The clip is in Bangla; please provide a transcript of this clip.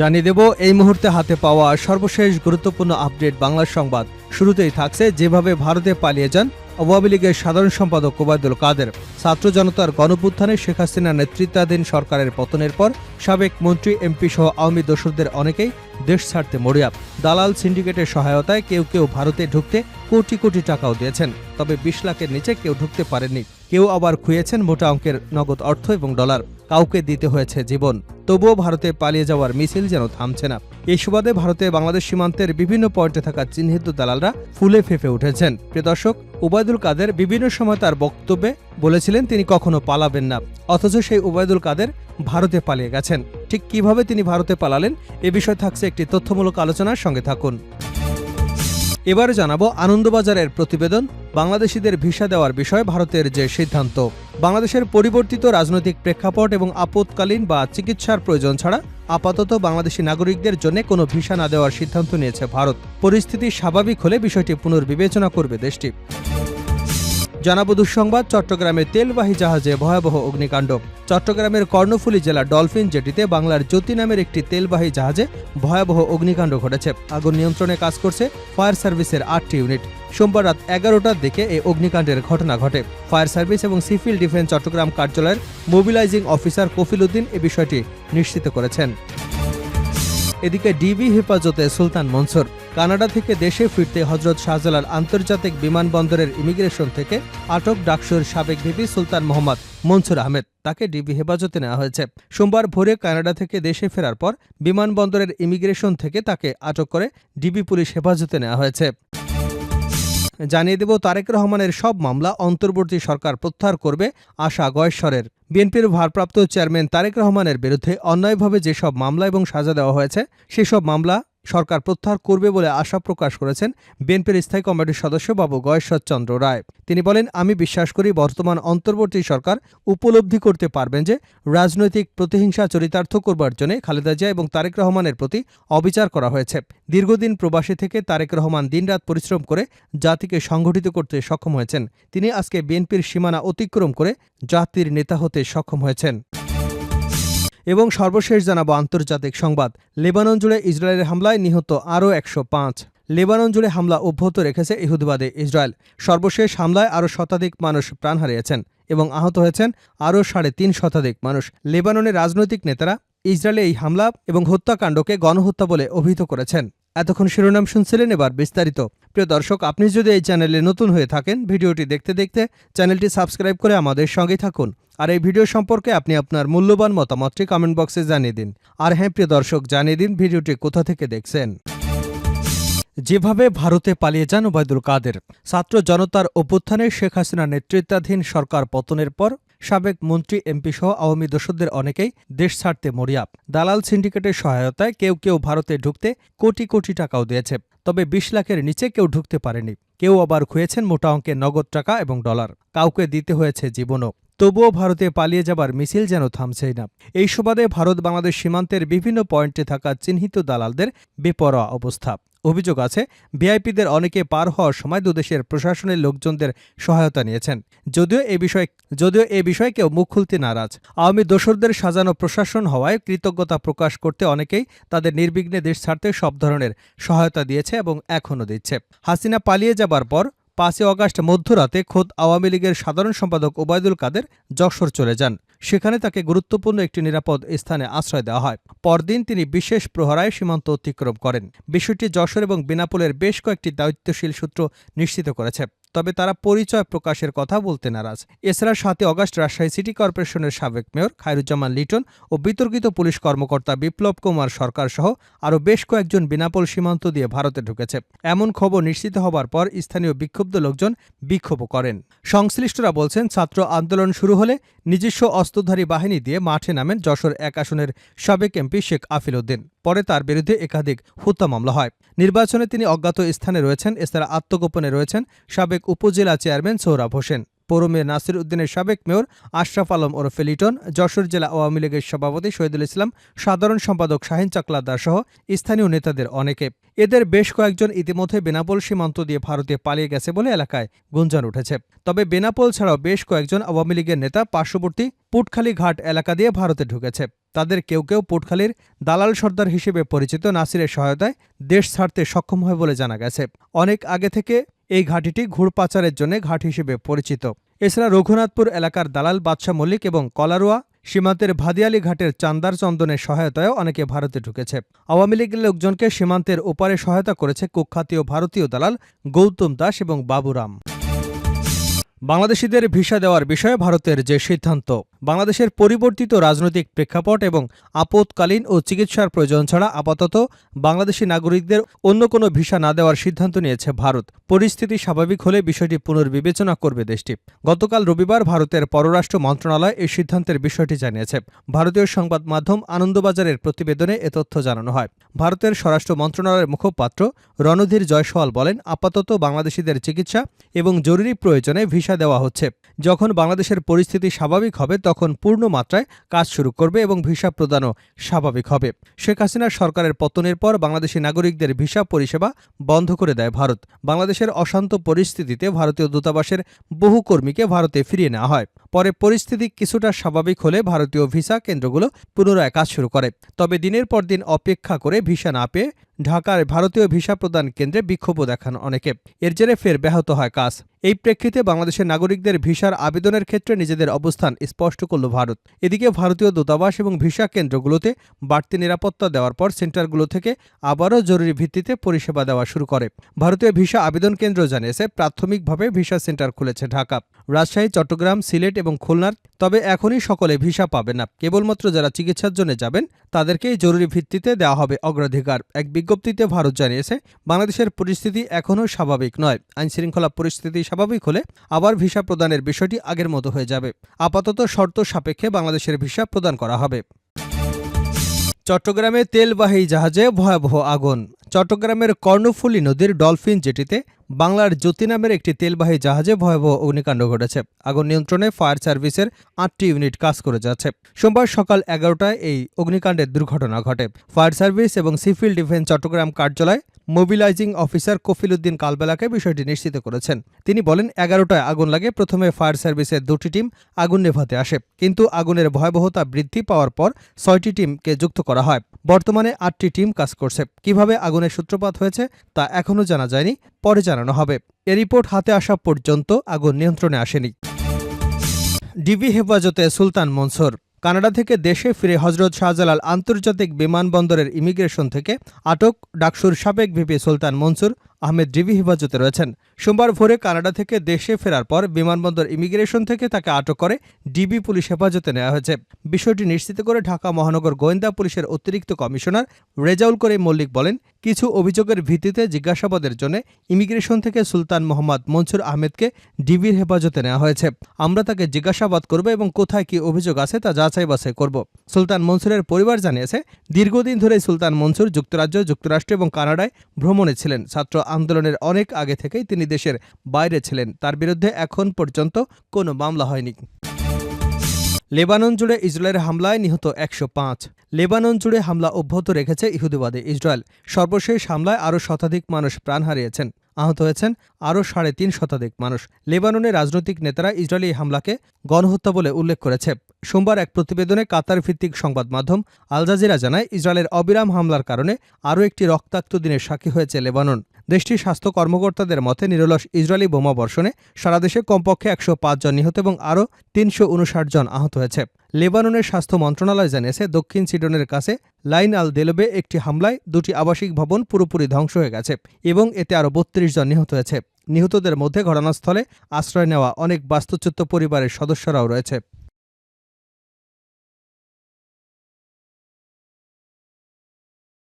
জানিয়ে দেব, এই মুহূর্তে হাতে পাওয়া সর্বশেষ গুরুত্বপূর্ণ আপডেট বাংলা সংবাদ। শুরুতেই থাকছে যেভাবে ভারতে পালিয়ে যান আওয়ামী লীগের সাধারণ সম্পাদক ওবায়দুল কাদের। ছাত্র জনতার গণপুত্থানে শেখ হাসিনার নেতৃত্বাধীন সরকারের পতনের পর সাবেক মন্ত্রী, এমপি সহ আওয়ামী দোসরদের অনেকেই দেশ ছাড়তে মরিয়া। দালাল সিন্ডিকেটের সহায়তায় কেউ কেউ ভারতে ঢুকতে কোটি কোটি টাকাও দিয়েছেন। তবে বিশ লাখের নিচে কেউ ঢুকতে পারেননি। কেউ আবার খুঁয়েছেন মোটা অঙ্কের নগদ অর্থ এবং ডলার। কাউকে দিতে হয়েছে জীবন। তবুও ভারতে পালিয়ে যাওয়ার মিছিল যেন থামছে না। এই সুবাদে ভারতে বাংলাদেশ সীমান্তের বিভিন্ন পয়েন্টে থাকা চিহ্নিত দালালরা ফুলে ফেঁপে উঠেছেন। প্রিয় দর্শক ওবায়দুল কাদের বিভিন্ন সময় তার বক্তব্যে বলেছিলেন তিনি কখনো পালাবেন না, অথচ সেই ওবায়দুল কাদের ভারতে পালিয়ে গেছেন। ঠিক কীভাবে তিনি ভারতে পালালেন, এ বিষয়ে থাকছে একটি তথ্যমূলক আলোচনার সঙ্গে থাকুন। এবারে জানাব আনন্দবাজারের প্রতিবেদন, বাংলাদেশিদের ভিসা দেওয়ার বিষয়ে ভারতের যে সিদ্ধান্ত। বাংলাদেশের পরিবর্তিত রাজনৈতিক প্রেক্ষাপট এবং আপৎকালীন বা চিকিৎসার প্রয়োজন ছাড়া আপাতত বাংলাদেশি নাগরিকদের জন্য কোনো ভিসা না দেওয়ার সিদ্ধান্ত নিয়েছে ভারত। পরিস্থিতি স্বাভাবিক হলে বিষয়টি পুনর্বিবেচনা করবে দেশটি। জানাব দুঃসংবাদ, চট্টগ্রামের তেলবাহী জাহাজে ভয়াবহ অগ্নিকাণ্ড। চট্টগ্রামের কর্ণফুলী জেলার ডলফিন জেটিতে বাংলার জ্যোতি নামের একটি তেলবাহী জাহাজে ভয়াবহ অগ্নিকাণ্ড ঘটেছে। আগুন নিয়ন্ত্রণে কাজ করছে ফায়ার সার্ভিসের আটটি ইউনিট। সোমবার রাত এগারোটার দিকে এই অগ্নিকাণ্ডের ঘটনা ঘটে। ফায়ার সার্ভিস এবং সিভিল ডিফেন্স চট্টগ্রাম কার্যালয়ের মোবিলাইজিং অফিসার কফিল উদ্দিন এ বিষয়টি নিশ্চিত করেছেন। এদিকে ডিবি হেফাজতে সুলতান মনসুর। কানাডা থেকে দেশে ফিরতে হজরত শাহজালাল আন্তর্জাতিক বিমানবন্দরের ইমিগ্রেশন থেকে আটক ডাকসুর সাবেক ভিপি সুলতান মোহাম্মদ মনসুর আহমেদ। তাকে ডিবি হেফাজতে নেওয়া হয়েছে। সোমবার ভোরে কানাডা থেকে দেশে ফেরার পর বিমানবন্দরের ইমিগ্রেশন থেকে তাকে আটক করে ডিবি পুলিশ হেফাজতে নেওয়া হয়েছে। জানিয়ে দেব, তারেক রহমানের সব মামলা অন্তর্বর্তী সরকার প্রত্যাহার করবে আশা গয়েশ্বরের। বিএনপির ভারপ্রাপ্ত চেয়ারম্যান তারেক রহমানের বিরুদ্ধে অন্যায়ভাবে যেসব মামলা এবং সাজা দেওয়া হয়েছে, সেসব মামলা সরকার প্রত্যাহার করবে বলে আশা প্রকাশ করেছেন বিএনপির স্থায়ী কমিটির সদস্য বাবু গয়েশ্বর চন্দ্র রায়। তিনি বলেন, আমি বিশ্বাস করি বর্তমান অন্তর্বর্তী সরকার উপলব্ধি করতে পারবেন যে রাজনৈতিক প্রতিহিংসা চরিতার্থ করবার জন্য খালেদা জিয়া এবং তারেক রহমানের প্রতি অবিচার করা হয়েছে। দীর্ঘদিন প্রবাসী থেকে তারেক রহমান দিনরাত পরিশ্রম করে জাতিকে সংগঠিত করতে সক্ষম হয়েছেন। তিনি আজকে বিএনপির সীমানা অতিক্রম করে জাতির নেতা হতে সক্ষম হয়েছেন। এবং সর্বশেষ জানাব আন্তর্জাতিক সংবাদ। লেবানন জুড়ে ইসরায়েলের হামলায় নিহত আরও একশো পাঁচ। লেবানন জুড়ে হামলা অব্যাহত রেখেছে ইহুদবাদে ইসরায়েল। সর্বশেষ হামলায় আরও শতাধিক মানুষ প্রাণ হারিয়েছেন এবং আহত হয়েছেন আরও সাড়ে তিন শতাধিক মানুষ। লেবাননের রাজনৈতিক নেতারা ইসরায়েলে এই হামলা এবং হত্যাকাণ্ডকে গণহত্যা বলে অভিহিত করেছেন। এতক্ষণ শিরোনাম শুনছিলেন এবার বিস্তারিত। প্রিয় দর্শক, আপনি যদি এই চ্যানেলে নতুন হয়ে থাকেন, ভিডিওটি দেখতে দেখতে চ্যানেলটি সাবস্ক্রাইব করে আমাদের সঙ্গে থাকুন। আর এই ভিডিও সম্পর্কে আপনি আপনার মূল্যবান মতামতটি কমেন্ট বক্সে জানিয়ে দিন। আর হ্যাঁ প্রিয় দর্শক, জানিয়ে দিন ভিডিওটি কোথা থেকে দেখছেন। যেভাবে ভারতে পালিয়ে যান ওবায়দুল কাদের, ছাত্র জনতার অভ্যুত্থানে শেখ হাসিনার নেতৃত্বাধীন সরকার পতনের পর সাবেক মন্ত্রী এমপি সহ আওয়ামী দোষদের অনেকেই দেশ ছাড়তে মরিয়া দালাল সিন্ডিকেটের সহায়তায় কেউ কেউ ভারতে ঢুকতে কোটি কোটি টাকাও দিয়েছে। তবে বিশ লাখের নিচে কেউ ঢুকতে পারেনি। কেউ আবার খুঁয়েছেন মোটা অঙ্কে নগদ টাকা এবং ডলার। কাউকে দিতে হয়েছে জীবনও। তবুও ভারতে পালিয়ে যাবার মিছিল যেন থামছেই না। এই সুবাদে ভারত বাংলাদেশ সীমান্তের বিভিন্ন পয়েন্টে থাকা চিহ্নিত দালালদের বেপরোয়া অবস্থা। অভিযোগ আছে, ভিআইপিদের অনেকে পার হওয়ার সময় দুদেশের প্রশাসনের লোকজনদের সহায়তা নিয়েছেন। যদিও এ বিষয়ে যদিও এ বিষয়ে কেউ মুখ খুলতে নারাজ। আওয়ামী দোসরদের সাজানো প্রশাসন হওয়ায় কৃতজ্ঞতা প্রকাশ করতে অনেকেই তাদের নির্বিঘ্নে দেশ ছাড়তে সব ধরনের সহায়তা দিয়েছে এবং এখনও দিচ্ছে। হাসিনা পালিয়ে যাবার পর পাঁচই অগাস্ট মধ্যরাতে খোদ আওয়ামী লীগের সাধারণ সম্পাদক ওবায়দুল কাদের যশোর চলে যান। সেখানে তাকে গুরুত্বপূর্ণ একটি নিরাপদ স্থানে আশ্রয় দেওয়া হয়। পরদিন তিনি বিশেষ প্রহরায় সীমান্ত অতিক্রম করেন। বিষয়টি যশোর এবং বেনাপোলের বেশ কয়েকটি দায়িত্বশীল সূত্র নিশ্চিত করেছে। তবে তারা পরিচয় প্রকাশের কথা বলতে নারাজ। এছাড়া সাতই অগাস্ট রাজশাহী সিটি কর্পোরেশনের সাবেক মেয়র খায়রুজ্জামান লিটন ও বিতর্কিত পুলিশ কর্মকর্তা বিপ্লব কুমার সরকার সহ আরও বেশ কয়েকজন বিনাপোল সীমান্ত দিয়ে ভারতে ঢুকেছে। এমন খবর নিশ্চিত হবার পর স্থানীয় বিক্ষুব্ধ লোকজন বিক্ষোভ করেন। সংশ্লিষ্টরা বলছেন, ছাত্র আন্দোলন শুরু হলে নিজস্ব অস্ত্রধারী বাহিনী দিয়ে মাঠে নামেন যশোর এক আসনের সাবেক এমপি শেখ আফিল উদ্দিন। পরে তার বিরুদ্ধে একাধিক হত্যা মামলা হয়। নির্বাচনে তিনি অজ্ঞাত স্থানে রয়েছেন এছাড়া আত্মগোপনে রয়েছেন সাবেক উপজেলা চেয়ারম্যান সৌরভ হোসেন। পৌর মেয়র নাসির উদ্দিনের সাবেক মেয়র আশরাফ আলম ওরফে লিটন, যশোর জেলা আওয়ামী লীগের সভাপতি শহীদুল ইসলাম, সাধারণ সম্পাদক শাহিন চাকলাদার সহ স্থানীয় নেতাদের অনেকে। এদের বেশ কয়েকজন ইতিমধ্যে বেনাপোল সীমান্ত দিয়ে ভারতে পালিয়ে গেছে বলে এলাকায় গুঞ্জন উঠেছে। তবে বেনাপোল ছাড়াও বেশ কয়েকজন আওয়ামী লীগের নেতা পার্শ্ববর্তী পুটখালি ঘাট এলাকা দিয়ে ভারতে ঢুকেছে। তাদের কেউ কেউ পুটখালির দালাল সর্দার হিসেবে পরিচিত নাসিরের সহায়তায় দেশ ছাড়তে সক্ষম হয় বলে জানা গেছে। অনেক আগে থেকে এই ঘাঁটিটি ঘুরপাচারের জন্য ঘাট হিসেবে পরিচিত। এছাড়া রঘুনাথপুর এলাকার দালাল বাদশাহ মল্লিক এবং কলারোয়া সীমান্তের ভাদিয়ালি ঘাটের চান্দার চন্দনের সহায়তায়ও অনেকে ভারতে ঢুকেছে। আওয়ামী লীগের লোকজনকে সীমান্তের ওপারে সহায়তা করেছে কুখ্যাতীয় ভারতীয় দালাল গৌতম দাস এবং বাবুরাম। বাংলাদেশিদের ভিসা দেওয়ার বিষয়ে ভারতের যে সিদ্ধান্ত। বাংলাদেশের পরিবর্তিত রাজনৈতিক প্রেক্ষাপট এবং আপৎকালীন ও চিকিৎসার প্রয়োজন ছাড়া আপাতত বাংলাদেশি নাগরিকদের অন্য কোনো ভিসা না দেওয়ার সিদ্ধান্ত নিয়েছে ভারত। পরিস্থিতি স্বাভাবিক হলে বিষয়টি পুনর্বিবেচনা করবে দেশটি। গতকাল রবিবার ভারতের পররাষ্ট্র মন্ত্রণালয় এই সিদ্ধান্তের বিষয়টি জানিয়েছে। ভারতীয় সংবাদ মাধ্যম আনন্দবাজারের প্রতিবেদনে এ তথ্য জানানো হয়। ভারতের স্বরাষ্ট্র মন্ত্রণালয়ের মুখপাত্র রণধীর জয়সওয়াল বলেন, আপাতত বাংলাদেশিদের চিকিৎসা এবং জরুরি প্রয়োজনে ভিসা দেওয়া হচ্ছে। যখন বাংলাদেশের পরিস্থিতি স্বাভাবিক হবে তখন পূর্ণ মাত্রায় কাজ শুরু করবে এবং ভিসা প্রদানও স্বাভাবিক হবে। শেখ হাসিনার সরকারের পতনের পর বাংলাদেশি নাগরিকদের ভিসা পরিষেবা বন্ধ করে দেয় ভারত। বাংলাদেশের অশান্ত পরিস্থিতিতে ভারতীয় দূতাবাসের বহু কর্মীকে ভারতে ফিরিয়ে নেওয়া হয়। পরে পরিস্থিতি কিছুটা স্বাভাবিক হলে ভারতীয় ভিসা কেন্দ্রগুলো পুনরায় কাজ শুরু করে। তবে দিনের পর দিন অপেক্ষা করে ভিসা না পেয়ে ঢাকার ভারতীয় ভিসা প্রদান কেন্দ্রে বিক্ষোভও দেখান অনেকে। এর জেরে ফের ব্যাহত হয় কাজ। এই প্রেক্ষিতে বাংলাদেশের নাগরিকদের ভিসার আবেদনের ক্ষেত্রে নিজেদের অবস্থান স্পষ্ট করল ভারত। এদিকে ভারতীয় দূতাবাস এবং ভিসা কেন্দ্রগুলোতে বাড়তি নিরাপত্তা দেওয়ার পর সেন্টারগুলো থেকে আবারও জরুরি ভিত্তিতে পরিষেবা দেওয়া শুরু করে। ভারতীয় ভিসা আবেদন কেন্দ্র জানিয়েছে, প্রাথমিকভাবে ভিসা সেন্টার খুলেছে ঢাকা। রাজশাহী, চট্টগ্রাম, সিলেট এবং খুলনার, তবে এখনই সকলে ভিসা পাবে না। কেবলমাত্র যারা চিকিৎসার জন্য যাবেন তাদেরকেই জরুরি ভিত্তিতে দেওয়া হবে অগ্রাধিকার। এক বিজ্ঞপ্তিতে ভারত জানিয়েছে, বাংলাদেশের পরিস্থিতি এখনও স্বাভাবিক নয়। আইনশৃঙ্খলা পরিস্থিতি স্বাভাবিক হলে আবার ভিসা প্রদানের বিষয়টি আগের মতো হয়ে যাবে। আপাতত শর্ত সাপেক্ষে বাংলাদেশের ভিসা প্রদান করা হবে। চট্টগ্রামে তেলবাহী জাহাজে ভয়াবহ আগুন। চট্টগ্রামের কর্ণফুলী নদীর ডলফিন জেটিতে বাংলার জ্যোতি নামের একটি তেলবাহী জাহাজে ভয়াবহ অগ্নিকাণ্ড ঘটেছে। আগুন নিয়ন্ত্রণে ফায়ার সার্ভিসের আটটি ইউনিট কাজ করে যাচ্ছে। সোমবার সকাল এগারোটায় এই অগ্নিকাণ্ডের দুর্ঘটনা ঘটে। ফায়ার সার্ভিস এবং সিভিল ডিফেন্স চট্টগ্রাম কার্যালয় মোবিলাইজিং অফিসার কফিল উদ্দিন কালবেলাকে বিষয়টি নিশ্চিত করেছেন। তিনি বলেন, এগারোটায় আগুন লাগে, প্রথমে ফায়ার সার্ভিসের দুটি টিম আগুন নেভাতে আসে, কিন্তু আগুনের ভয়াবহতা বৃদ্ধি পাওয়ার পর ছয়টি টিমকে যুক্ত করা হয়। বর্তমানে আটটি টিম কাজ করছে। কীভাবে আগুনের সূত্রপাত হয়েছে, তা এখনও জানা যায়নি, পরে জানানো হবে। এ রিপোর্ট হাতে আসা পর্যন্ত আগুন নিয়ন্ত্রণে আসেনি। ডিবি হেফাজতে সুলতান মনসুর কানাডা থেকে দেশে ফিরে হজরত শাহজালাল আন্তর্জাতিক বিমানবন্দরের ইমিগ্রেশন থেকে আটক ডাকসুর সাবেক ভিপি সুলতান মনসুর আহমেদ ডিবি হেফাজতে রয়েছেন। সোমবার ভোরে কানাডা থেকে দেশে ফেরার পর বিমানবন্দর ইমিগ্রেশন থেকে তাকে আটক করে ডিবি পুলিশ হেফাজতে নেওয়া হয়েছে। বিষয়টি নিশ্চিত করে ঢাকা মহানগর গোয়েন্দা পুলিশের অতিরিক্ত কমিশনার রেজাউল করিম মল্লিক বলেন, কিছু অভিযোগের ভিত্তিতে জিজ্ঞাসাবাদের জন্য ইমিগ্রেশন থেকে সুলতান মোহাম্মদ মনসুর আহমেদকে ডিবির হেফাজতে নেওয়া হয়েছে। আমরা তাকে জিজ্ঞাসাবাদ করব এবং কোথায় কি অভিযোগ আছে তা যাচাই বাছাই করব। সুলতান মনসুরের পরিবার জানিয়েছে, দীর্ঘদিন ধরে সুলতান মনসুর যুক্তরাজ্য, যুক্তরাষ্ট্র এবং কানাডায় ভ্রমণে ছিলেন। ছাত্র আন্দোলনের অনেক আগে থেকেই তিনি দেশের বাইরে ছিলেন। তার বিরুদ্ধে এখন পর্যন্ত কোনো মামলা হয়নি। লেবানন জুড়ে ইসরায়েলের হামলায় নিহত একশো পাঁচ। লেবানন জুড়ে হামলা অব্যাহত রেখেছে ইহুদিবাদী ইসরায়েল। সর্বশেষ হামলায় আরও শতাধিক মানুষ প্রাণ হারিয়েছেন। আহত হয়েছেন আরও সাড়ে তিন শতাধিক মানুষ। লেবাননের রাজনৈতিক নেতারা ইসরায়েলি হামলাকে গণহত্যা বলে উল্লেখ করেছে। সোমবার এক প্রতিবেদনে কাতার ভিত্তিক সংবাদ মাধ্যম আল জাজিরা জানায়, ইসরায়েলের অবিরাম হামলার কারণে আরও একটি রক্তাক্ত দিনের সাক্ষী হয়েছে লেবানন। দেশটির স্বাস্থ্য কর্মকর্তাদের মতে নিরলস ইসরায়েলি বোমা বর্ষণে সারা দেশে কমপক্ষে একশো জন নিহত এবং আরও তিনশো জন আহত হয়েছে। লেবাননের স্বাস্থ্য মন্ত্রণালয় জানিয়েছে, দক্ষিণ সিডনের কাছে লাইন আল দেলবে একটি হামলায় দুটি আবাসিক ভবন পুরোপুরি ধ্বংস হয়ে গেছে এবং এতে আরও বত্রিশ জন নিহত হয়েছে। নিহতদের মধ্যে ঘটনাস্থলে আশ্রয় নেওয়া অনেক বাস্তুচ্যুত পরিবারের সদস্যরাও রয়েছে।